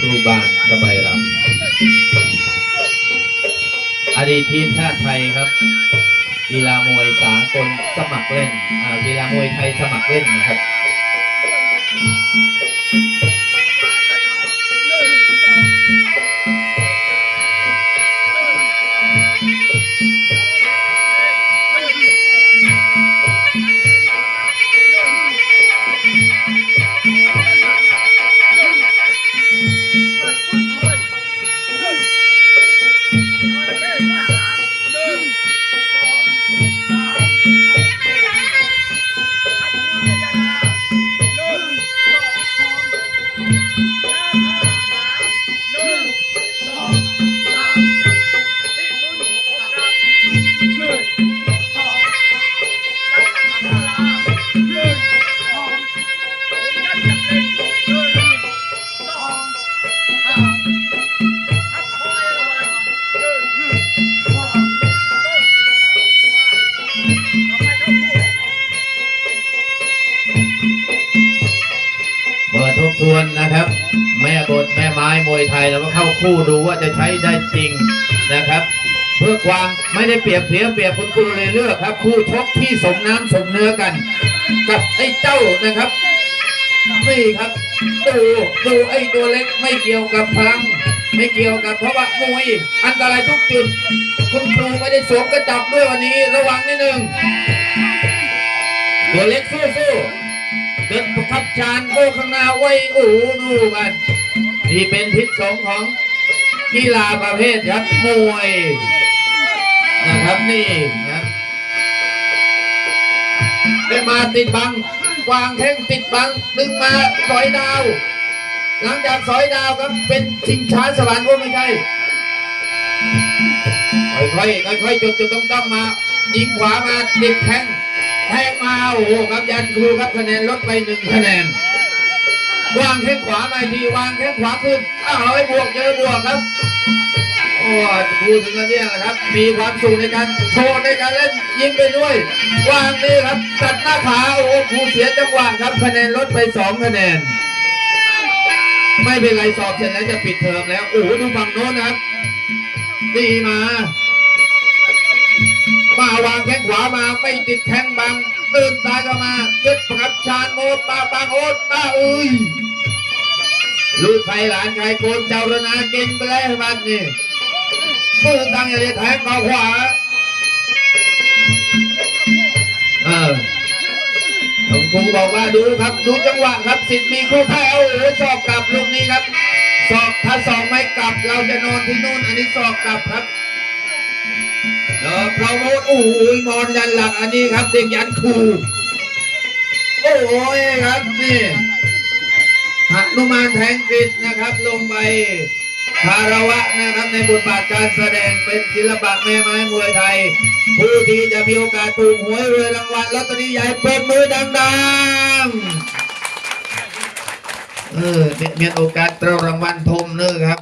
ครูบาลสบายรำอดีตทีมชาติไทยครับกีฬามวยสากลสมัครเล่นอ่ากีฬามวยไทยสมัครเล่นนะครับ ทวนนะครับ แม่บทแม่ไม้มวยไทยแล้วก็เข้าคู่ดูว่าจะใช้ได้จริงนะครับ เพื่อความไม่ได้เปรียบเสียเปรียบคุณครูเลยเลือกครับ คู่ชกที่สมน้ำสมเนื้อกัน กับไอ้เจ้านะครับนี่ครับดูดูไอ้ตัวเล็กไม่เกี่ยวกับพลังไม่เกี่ยวกับเพราะว่ามวยอันตรายทุกจุด คุณครูไม่ได้สวมกระจับด้วยวันนี้ ระวังนิดนึงตัวเล็กสู้ๆ เดินประคับชานโอข้างหน้าไว้อ้ดูกันนี่เป็นพิษสงของกีฬาประเภทครับมวยนะครับนี่นะครับได้มาติดบังวางแข้งติดบังดึงมาสอยดาว หลังจากสอยดาวครับเป็นชิงช้าสวรรค์ก็ไม่ใช่ค่อยๆค่อยๆจุดจุดต้องต้องมายิงขวามาติดแข้ง แทงมาโอ้โหครับยันครูครับคะแนนลดไปหนึ่งคะแนนวางแข้งขวามาทีวางแข้งขวาขึ้นอ้าวให้บวกเจอบวกครับโอ้พูดถึงนเนี่ยนะครับ มีความสุขในการโชว์ในการเล่นยิงไปด้วย วางนี่ครับตัดหน้าขาโอ้ครูเสียจังหวะครับคะแนนลดไปสองคะแนน ไม่เป็นไรสอบเสร็จแล้วจะปิดเทอมแล้วโอ้ดูฝั่งโน้นนะครับดีมาาวางแข้งขวามาไม่ติดแข้งบังตื่นตายเข้ามายึดประกับชานโมดปาปังโอ๊ตป้าเอ้ยลูกใครหลานใครโกนเจ้ารนากินไปแล้วมันนี่มือตั้งอย่าได้แทงเขาขวาเออผมครูบอกว่าดูครับดูจังหวะครับสิทธิ์มีครูไทยเอาโอ้โหสอบกลับลูกนี้ครับสอบถ้าสอบไม่กลับเราจะนอนที่นู่นอันนี้สอบกลับครับ เออพระโมดโอ้ยมอนยันหลักอันนี้ครับ เด็กยันครูโอ้ยครับนี่หนุมานแทงกฤษนะครับ ลงไปคารวะนะครับในบทบาทการแสดงเป็นศิลปะแม่ไม้มวยไทย ผู้ที่จะมีโอกาสถูกหวยรวยรางวัลลอตเตอรี่ใหญ่เปิดมือดังๆเออเนี่ยมีโอกาสตรารางวัลทมเนอครับ